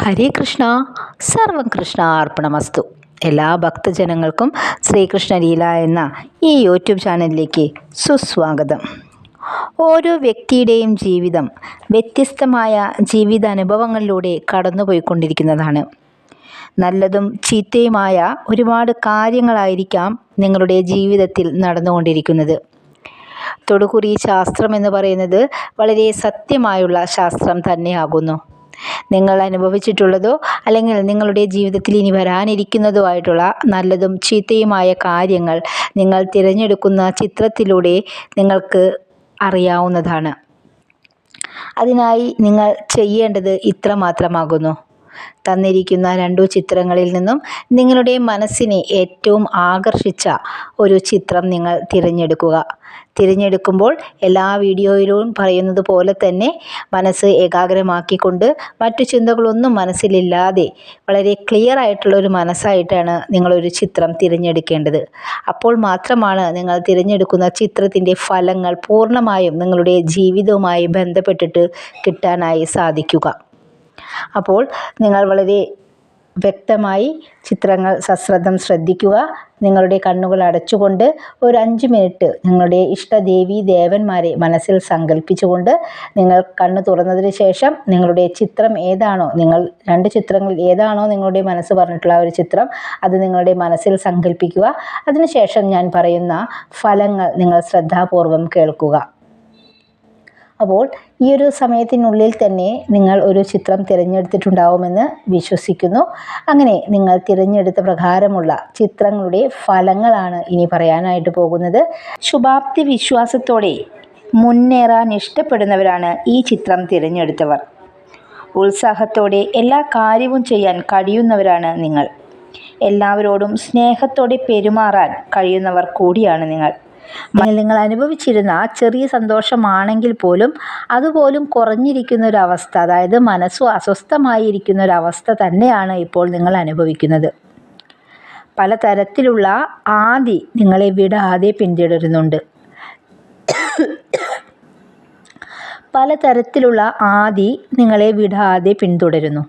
ഹരേ കൃഷ്ണ. സർവം കൃഷ്ണ അർപ്പണമസ്തു. എല്ലാ ഭക്തജനങ്ങൾക്കും ശ്രീകൃഷ്ണ ലീല എന്ന ഈ യൂട്യൂബ് ചാനലിലേക്ക് സുസ്വാഗതം. ഓരോ വ്യക്തിയുടെയും ജീവിതം വ്യത്യസ്തമായ ജീവിതാനുഭവങ്ങളിലൂടെ കടന്നുപോയിക്കൊണ്ടിരിക്കുന്നതാണ്. നല്ലതും ചീത്തയുമായ ഒരുപാട് കാര്യങ്ങളായിരിക്കാം നിങ്ങളുടെ ജീവിതത്തിൽ നടന്നുകൊണ്ടിരിക്കുന്നത്. തൊടുകുറി ശാസ്ത്രം എന്ന് പറയുന്നത് വളരെ സത്യമായുള്ള ശാസ്ത്രം തന്നെയാകുന്നു. നിങ്ങൾ അനുഭവിച്ചിട്ടുള്ളതോ അല്ലെങ്കിൽ നിങ്ങളുടെ ജീവിതത്തിൽ ഇനി വരാനിരിക്കുന്നതോ ആയിട്ടുള്ള നല്ലതും ചീത്തയുമായ കാര്യങ്ങൾ നിങ്ങൾ തിരഞ്ഞെടുക്കുന്ന ചിത്രത്തിലൂടെ നിങ്ങൾക്ക് അറിയാവുന്നതാണ്. അതിനായി നിങ്ങൾ ചെയ്യേണ്ടത് ഇത്ര മാത്രമാകുന്നു തന്നിരിക്കുന്ന രണ്ടു ചിത്രങ്ങളിൽ നിന്നും നിങ്ങളുടെ മനസ്സിനെ ഏറ്റവും ആകർഷിച്ച ഒരു ചിത്രം നിങ്ങൾ തിരഞ്ഞെടുക്കുക. തിരഞ്ഞെടുക്കുമ്പോൾ എല്ലാ വീഡിയോയിലും പറയുന്നത് പോലെ തന്നെ മനസ്സ് ഏകാഗ്രമാക്കിക്കൊണ്ട് മറ്റു ചിന്തകളൊന്നും മനസ്സിലില്ലാതെ വളരെ ക്ലിയർ ആയിട്ടുള്ള ഒരു മനസ്സായിട്ടാണ് നിങ്ങളൊരു ചിത്രം തിരഞ്ഞെടുക്കേണ്ടത്. അപ്പോൾ മാത്രമാണ് നിങ്ങൾ തിരഞ്ഞെടുക്കുന്ന ചിത്രത്തിന്റെ ഫലങ്ങൾ പൂർണമായും നിങ്ങളുടെ ജീവിതവുമായി ബന്ധപ്പെട്ടിട്ട് കിട്ടാനായി സാധിക്കുക. അപ്പോൾ നിങ്ങൾ വളരെ വ്യക്തമായി ചിത്രങ്ങൾ സശ്രദ്ധം ശ്രദ്ധിക്കുക. നിങ്ങളുടെ കണ്ണുകൾ അടച്ചുകൊണ്ട് ഒരു അഞ്ച് മിനിറ്റ് നിങ്ങളുടെ ഇഷ്ടദേവി ദേവന്മാരെ മനസ്സിൽ സങ്കല്പിച്ചുകൊണ്ട് നിങ്ങൾ കണ്ണ് തുറന്നതിന് ശേഷം നിങ്ങളുടെ ചിത്രം ഏതാണോ നിങ്ങൾ രണ്ട് ചിത്രങ്ങളിൽ ഏതാണോ നിങ്ങളുടെ മനസ്സ് പറഞ്ഞിട്ടുള്ള ഒരു ചിത്രം അത് നിങ്ങളുടെ മനസ്സിൽ സങ്കല്പിക്കുക അതിനുശേഷം ഞാൻ പറയുന്ന ഫലങ്ങൾ നിങ്ങൾ ശ്രദ്ധാപൂർവം കേൾക്കുക. അപ്പോൾ ഈ ഒരു സമയത്തിനുള്ളിൽ തന്നെ നിങ്ങൾ ഒരു ചിത്രം തിരഞ്ഞെടുത്തിട്ടുണ്ടാവുമെന്ന് വിശ്വസിക്കുന്നു. അങ്ങനെ നിങ്ങൾ തിരഞ്ഞെടുത്ത പ്രകാരമുള്ള ചിത്രങ്ങളുടെ ഫലങ്ങളാണ് ഇനി പറയാനായിട്ട് പോകുന്നത്. ശുഭാപ്തി വിശ്വാസത്തോടെ മുന്നേറാൻ ഇഷ്ടപ്പെടുന്നവരാണ് ഈ ചിത്രം തിരഞ്ഞെടുത്തവർ. ഉത്സാഹത്തോടെ എല്ലാ കാര്യവും ചെയ്യാൻ കഴിയുന്നവരാണ് നിങ്ങൾ. എല്ലാവരോടും സ്നേഹത്തോടെ പെരുമാറാൻ കഴിയുന്നവർ കൂടിയാണ് നിങ്ങൾ. നിങ്ങൾ അനുഭവിച്ചിരുന്ന ആ ചെറിയ സന്തോഷമാണെങ്കിൽ പോലും അതുപോലും കുറഞ്ഞിരിക്കുന്ന ഒരു അവസ്ഥ അതായത് മനസ്സു അസ്വസ്ഥമായിരിക്കുന്ന ഒരു അവസ്ഥ തന്നെയാണ് ഇപ്പോൾ നിങ്ങൾ അനുഭവിക്കുന്നത്. പലതരത്തിലുള്ള ആദി നിങ്ങളെ വിടാതെ പിന്തുടരുന്നുണ്ട്. പലതരത്തിലുള്ള ആദി നിങ്ങളെ വിടാതെ പിന്തുടരുന്നു.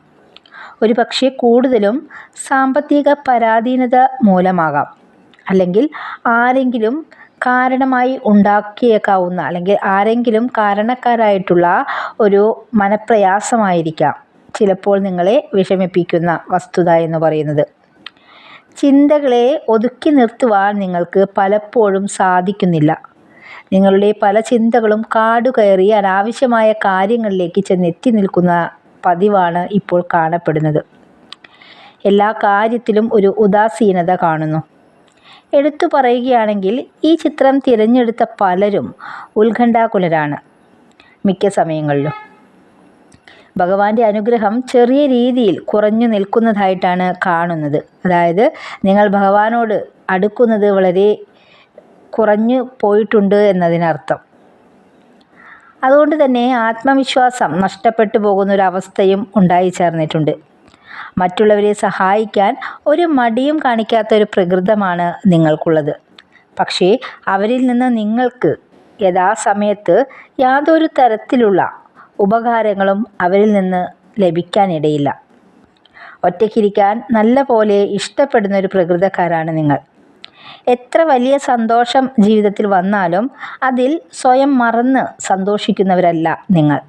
ഒരു പക്ഷേ കൂടുതലും സാമ്പത്തിക പരാധീനത മൂലമാകാം. അല്ലെങ്കിൽ ആരെങ്കിലും കാരണമായി ഉണ്ടാക്കിയേക്കാവുന്ന അല്ലെങ്കിൽ ആരെങ്കിലും കാരണക്കാരായിട്ടുള്ള ഒരു മനപ്രയാസമായിരിക്കാം. ചിലപ്പോൾ നിങ്ങളെ വിഷമിപ്പിക്കുന്ന വസ്തുത എന്ന് പറയുന്നത്. ചിന്തകളെ ഒതുക്കി നിർത്തുവാൻ നിങ്ങൾക്ക് പലപ്പോഴും സാധിക്കുന്നില്ല. നിങ്ങളുടെ പല ചിന്തകളും കാടുകയറി അനാവശ്യമായ കാര്യങ്ങളിലേക്ക് ചെന്നെത്തി നിൽക്കുന്ന പതിവാണ് ഇപ്പോൾ കാണപ്പെടുന്നത്. എല്ലാ കാര്യത്തിലും ഒരു ഉദാസീനത കാണുന്നു. എടുത്തു പറയുകയാണെങ്കിൽ ഈ ചിത്രം തിരഞ്ഞെടുത്ത പലരും ഉത്കണ്ഠാകുലരാണ്. മിക്ക സമയങ്ങളിലും. ഭഗവാന്റെ അനുഗ്രഹം ചെറിയ രീതിയിൽ കുറഞ്ഞു നിൽക്കുന്നതായിട്ടാണ് കാണുന്നത്. അതായത് നിങ്ങൾ ഭഗവാനോട് അടുക്കുന്നത് വളരെ കുറഞ്ഞു പോയിട്ടുണ്ട് എന്നതിനർത്ഥം. അതുകൊണ്ട് തന്നെ ആത്മവിശ്വാസം നഷ്ടപ്പെട്ടു പോകുന്ന ഒരു അവസ്ഥയും ഉണ്ടായി ചേർന്നിട്ടുണ്ട്. മറ്റുള്ളവരെ സഹായിക്കാൻ ഒരു മടിയും കാണിക്കാത്ത ഒരു പ്രകൃതമാണ് നിങ്ങൾക്കുള്ളത്. പക്ഷേ അവരിൽ നിന്ന് നിങ്ങൾക്ക് യഥാസമയത്ത് യാതൊരു തരത്തിലുള്ള ഉപകാരങ്ങളും അവരിൽ നിന്ന് ലഭിക്കാനിടയില്ല. ഒറ്റയ്ക്കിരിക്കാൻ നല്ല പോലെ ഇഷ്ടപ്പെടുന്ന ഒരു പ്രകൃതക്കാരാണ് നിങ്ങൾ. എത്ര വലിയ സന്തോഷം ജീവിതത്തിൽ വന്നാലും അതിൽ സ്വയം മറന്ന് സന്തോഷിക്കുന്നവരല്ല നിങ്ങൾ.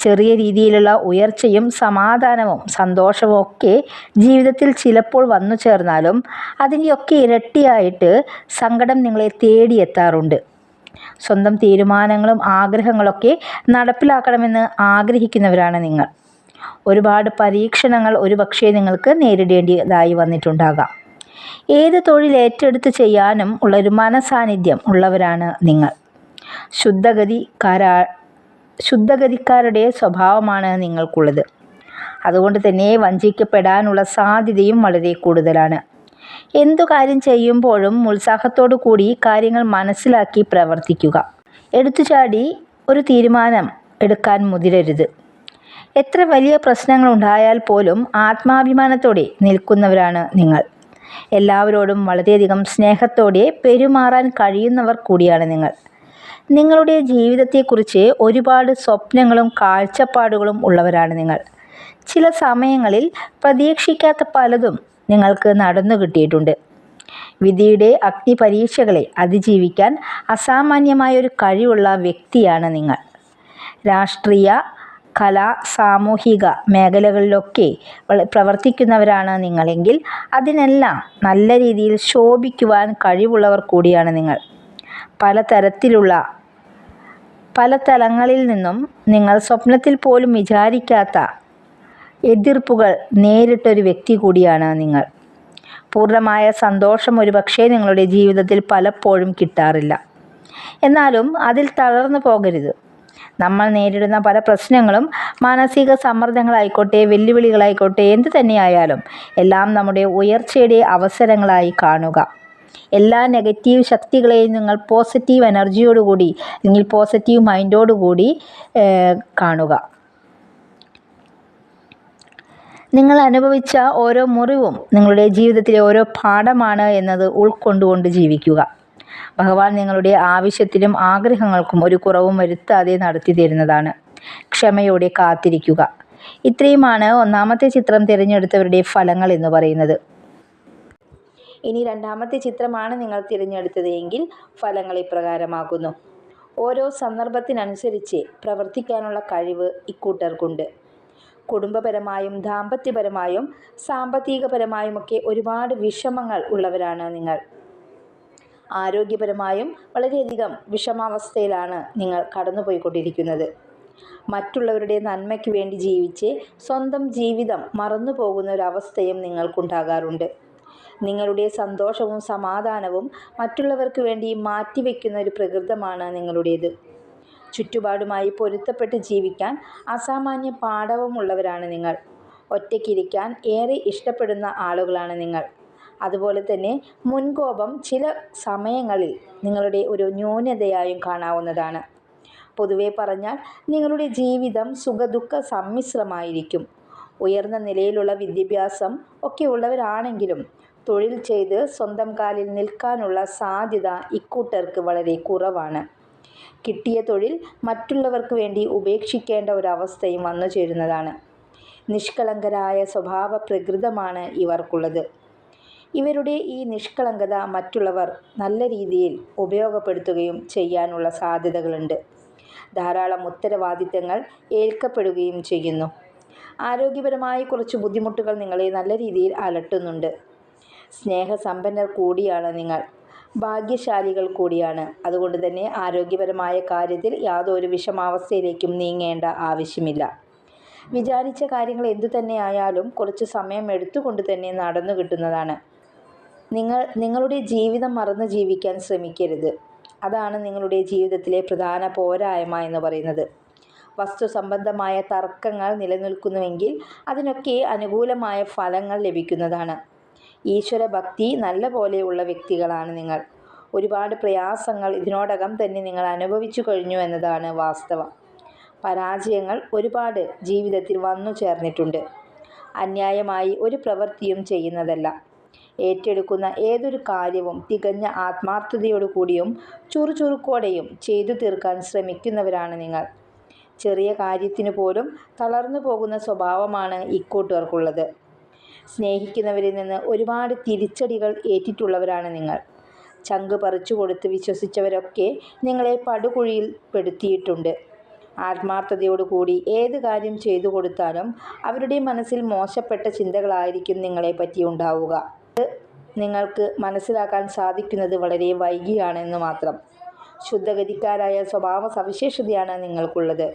ചെറിയ രീതിയിലുള്ള ഉയർച്ചയും സമാധാനവും സന്തോഷവും ഒക്കെ ജീവിതത്തിൽ ചിലപ്പോൾ വന്നു ചേർന്നാലും അതിന്റെയൊക്കെ ഇരട്ടിയായിട്ട് സങ്കടം നിങ്ങളെ തേടിയെത്താറുണ്ട്. സ്വന്തം തീരുമാനങ്ങളും ആഗ്രഹങ്ങളൊക്കെ നടപ്പിലാക്കണമെന്ന് ആഗ്രഹിക്കുന്നവരാണ് നിങ്ങൾ. ഒരുപാട് പരീക്ഷണങ്ങൾ ഒരുപക്ഷെ നിങ്ങൾക്ക് നേരിടേണ്ടതായി വന്നിട്ടുണ്ടാകാം. ഏത് തൊഴിൽ ഏറ്റെടുത്ത് ചെയ്യാനും ഉള്ളൊരു മനസാന്നിധ്യം ഉള്ളവരാണ് നിങ്ങൾ. ശുദ്ധഗതിക്കാരാ ശുദ്ധഗതിക്കാരുടെ സ്വഭാവമാണ് നിങ്ങൾക്കുള്ളത്. അതുകൊണ്ട് തന്നെ വഞ്ചിക്കപ്പെടാനുള്ള സാധ്യതയും വളരെ കൂടുതലാണ്. എന്തു കാര്യം ചെയ്യുമ്പോഴും ഉത്സാഹത്തോടു കൂടി കാര്യങ്ങൾ മനസ്സിലാക്കി പ്രവർത്തിക്കുക. എടുത്തുചാടി ഒരു തീരുമാനം എടുക്കാൻ മുതിരരുത്. എത്ര വലിയ പ്രശ്നങ്ങൾ ഉണ്ടായാൽ പോലും ആത്മാഭിമാനത്തോടെ നിൽക്കുന്നവരാണ് നിങ്ങൾ. എല്ലാവരോടും വളരെയധികം സ്നേഹത്തോടെ പെരുമാറാൻ കഴിയുന്നവർ കൂടിയാണ് നിങ്ങൾ. നിങ്ങളുടെ ജീവിതത്തെക്കുറിച്ച് ഒരുപാട് സ്വപ്നങ്ങളും കാഴ്ചപ്പാടുകളും ഉള്ളവരാണ് നിങ്ങൾ. ചില സമയങ്ങളിൽ പ്രതീക്ഷിക്കാത്ത പലതും നിങ്ങൾക്ക് നടന്നു കിട്ടിയിട്ടുണ്ട്. വിധിയുടെ അഗ്നി പരീക്ഷകളെ അതിജീവിക്കാൻ അസാമാന്യമായ ഒരു കഴിവുള്ള വ്യക്തിയാണ് നിങ്ങൾ. രാഷ്ട്രീയ കല സാമൂഹിക മേഖലകളിലൊക്കെ പ്രവർത്തിക്കുന്നവരാണ് നിങ്ങളെങ്കിൽ അതിനെല്ലാം നല്ല രീതിയിൽ ശോഭിക്കുവാൻ കഴിവുള്ളവർ കൂടിയാണ് നിങ്ങൾ. പലതരത്തിലുള്ള പല തലങ്ങളിൽ നിന്നും നിങ്ങൾ സ്വപ്നത്തിൽ പോലും വിചാരിക്കാത്ത എതിർപ്പുകൾ നേരിട്ടൊരു വ്യക്തി കൂടിയാണ് നിങ്ങൾ. പൂർണമായ സന്തോഷം ഒരുപക്ഷേ നിങ്ങളുടെ ജീവിതത്തിൽ പലപ്പോഴും കിട്ടാറില്ല. എന്നാലും അതിൽ തളർന്നു പോകരുത്. നമ്മൾ നേരിടുന്ന പല പ്രശ്നങ്ങളും മാനസിക സമ്മർദ്ദങ്ങളായിക്കോട്ടെ വെല്ലുവിളികളായിക്കോട്ടെ എന്ത് തന്നെയായാലും എല്ലാം നമ്മുടെ ഉയർച്ചയുടെ അവസരങ്ങളായി കാണുക. എല്ലാ നെഗറ്റീവ് ശക്തികളെയും നിങ്ങൾ പോസിറ്റീവ് എനർജിയോടുകൂടി അല്ലെങ്കിൽ പോസിറ്റീവ് മൈൻഡോടുകൂടി കാണുക. നിങ്ങൾ അനുഭവിച്ച ഓരോ മുറിവും നിങ്ങളുടെ ജീവിതത്തിലെ ഓരോ പാഠമാണ് എന്നത് ഉൾക്കൊണ്ടുകൊണ്ട് ജീവിക്കുക. ഭഗവാൻ നിങ്ങളുടെ ആവശ്യത്തിനും ആഗ്രഹങ്ങൾക്കും ഒരു കുറവും വരുത്താതെ നടത്തി തരുന്നതാണ്. ക്ഷമയോടെ കാത്തിരിക്കുക. ഇത്രയുമാണ് ഒന്നാമത്തെ ചിത്രം തിരഞ്ഞെടുത്തവരുടെ ഫലങ്ങൾ എന്ന് പറയുന്നത്. ഇനി രണ്ടാമത്തെ ചിത്രമാണ് നിങ്ങൾ തിരഞ്ഞെടുത്തത് എങ്കിൽ ഫലങ്ങൾ ഇപ്രകാരമാകുന്നു. ഓരോ സന്ദർഭത്തിനനുസരിച്ച് പ്രവർത്തിക്കാനുള്ള കഴിവ് ഇക്കൂട്ടർക്കുണ്ട്. കുടുംബപരമായും ദാമ്പത്യപരമായും സാമ്പത്തികപരമായുമൊക്കെ ഒരുപാട് വിഷമങ്ങൾ ഉള്ളവരാണ് നിങ്ങൾ. ആരോഗ്യപരമായും വളരെയധികം വിഷമാവസ്ഥയിലാണ് നിങ്ങൾ കടന്നുപോയിക്കൊണ്ടിരിക്കുന്നത്. മറ്റുള്ളവരുടെ നന്മയ്ക്ക് വേണ്ടി ജീവിച്ച് സ്വന്തം ജീവിതം മറന്നു പോകുന്ന ഒരവസ്ഥയും നിങ്ങൾക്കുണ്ടാകാറുണ്ട്. നിങ്ങളുടെ സന്തോഷവും സമാധാനവും മറ്റുള്ളവർക്ക് വേണ്ടി മാറ്റിവെക്കുന്ന ഒരു പ്രകൃതമാണ് നിങ്ങളുടേത്. ചുറ്റുപാടുമായി പൊരുത്തപ്പെട്ട് ജീവിക്കാൻ അസാമാന്യ പാഠവുമുള്ളവരാണ് നിങ്ങൾ. ഒറ്റയ്ക്കിരിക്കാൻ ഏറെ ഇഷ്ടപ്പെടുന്ന ആളുകളാണ് നിങ്ങൾ. അതുപോലെ തന്നെ മുൻകോപം ചില സമയങ്ങളിൽ നിങ്ങളുടെ ഒരു ന്യൂനതയായും കാണാവുന്നതാണ്. പൊതുവെ പറഞ്ഞാൽ നിങ്ങളുടെ ജീവിതം സുഖദുഃഖ സമ്മിശ്രമായിരിക്കും. ഉയർന്ന നിലയിലുള്ള വിദ്യാഭ്യാസം ഒക്കെ ഉള്ളവരാണെങ്കിലും തൊഴിൽ ചെയ്ത് സ്വന്തം കാലിൽ നിൽക്കാനുള്ള സാധ്യത ഇക്കൂട്ടർക്ക് വളരെ കുറവാണ്. കിട്ടിയ തൊഴിൽ മറ്റുള്ളവർക്ക് വേണ്ടി ഉപേക്ഷിക്കേണ്ട ഒരവസ്ഥയും വന്നു ചേരുന്നതാണ്. നിഷ്കളങ്കരായ സ്വഭാവ പ്രകൃതമാണ് ഇവർക്കുള്ളത്. ഇവരുടെ ഈ നിഷ്കളങ്കത മറ്റുള്ളവർ നല്ല രീതിയിൽ ഉപയോഗപ്പെടുത്തുകയും ചെയ്യാനുള്ള സാധ്യതകളുണ്ട്. ധാരാളം ഉത്തരവാദിത്തങ്ങൾ ഏൽക്കപ്പെടുകയും ചെയ്യുന്നു. ആരോഗ്യപരമായി കുറച്ച് ബുദ്ധിമുട്ടുകൾ നിങ്ങളെ നല്ല രീതിയിൽ അലട്ടുന്നുണ്ട്. സ്നേഹസമ്പന്നർ കൂടിയാണ് നിങ്ങൾ. ഭാഗ്യശാലികൾ കൂടിയാണ്. അതുകൊണ്ട് തന്നെ ആരോഗ്യപരമായ കാര്യത്തിൽ യാതൊരു വിഷമാവസ്ഥയിലേക്കും നീങ്ങേണ്ട ആവശ്യമില്ല. വിചാരിച്ച കാര്യങ്ങൾ എന്തു തന്നെയായാലും കുറച്ച് സമയം എടുത്തുകൊണ്ട് തന്നെ നടന്നു കിട്ടുന്നതാണ്. നിങ്ങൾ നിങ്ങളുടെ ജീവിതം മറന്ന് ജീവിക്കാൻ ശ്രമിക്കരുത്. അതാണ് നിങ്ങളുടെ ജീവിതത്തിലെ പ്രധാന പോരായ്മ എന്ന് പറയുന്നത്. വസ്തു സംബന്ധമായ തർക്കങ്ങൾ നിലനിൽക്കുന്നുവെങ്കിൽ അതിനൊക്കെ അനുകൂലമായ ഫലങ്ങൾ ലഭിക്കുന്നതാണ്. ഈശ്വരഭക്തി നല്ല പോലെയുള്ള വ്യക്തികളാണ് നിങ്ങൾ. ഒരുപാട് പ്രയാസങ്ങൾ ഇതിനോടകം തന്നെ നിങ്ങൾ അനുഭവിച്ചു കഴിഞ്ഞു എന്നതാണ് വാസ്തവം. പരാജയങ്ങൾ ഒരുപാട് ജീവിതത്തിൽ വന്നു ചേർന്നിട്ടുണ്ട്. അന്യായമായി ഒരു പ്രവൃത്തിയും ചെയ്യുന്നതല്ല. ഏറ്റെടുക്കുന്ന ഏതൊരു കാര്യവും തികഞ്ഞ ആത്മാർത്ഥതയോടുകൂടിയും ചുറുചുറുക്കോടെയും ചെയ്തു തീർക്കാൻ ശ്രമിക്കുന്നവരാണ് നിങ്ങൾ. ചെറിയ കാര്യത്തിന് പോലും തളർന്നു പോകുന്ന സ്വഭാവമാണ് ഇക്കൂട്ടുകാർക്കുള്ളത് സ്നേഹിക്കുന്നവരിൽ നിന്ന് ഒരുപാട് തിരിച്ചടികൾ ഏറ്റിട്ടുള്ളവരാണ് നിങ്ങൾ. ചങ്ക് പറിച്ചു കൊടുത്ത് വിശ്വസിച്ചവരൊക്കെ നിങ്ങളെ പടുകുഴിയിൽ പെടുത്തിയിട്ടുണ്ട്. ആത്മാർത്ഥതയോടുകൂടി ഏത് കാര്യം ചെയ്തു കൊടുത്താലും അവരുടെ മനസ്സിൽ മോശപ്പെട്ട ചിന്തകളായിരിക്കും നിങ്ങളെ പറ്റി ഉണ്ടാവുക. നിങ്ങൾക്ക് മനസ്സിലാക്കാൻ സാധിക്കുന്നത് വളരെ വൈകിയാണെന്ന് മാത്രം. ശുദ്ധഗതിക്കാരായ സ്വഭാവ സവിശേഷതയാണ് നിങ്ങൾക്കുള്ളത്.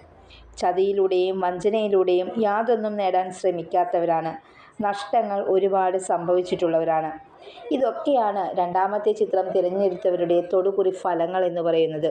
ചതിയിലൂടെയും വഞ്ചനയിലൂടെയും യാതൊന്നും നേടാൻ ശ്രമിക്കാത്തവരാണ്. നഷ്ടങ്ങൾ ഒരുപാട് സംഭവിച്ചിട്ടുള്ളവരാണ്. ഇതൊക്കെയാണ് രണ്ടാമത്തെ ചിത്രം തിരഞ്ഞെടുത്തവരുടെ തൊടുകുറി ഫലങ്ങൾ എന്ന് പറയുന്നത്.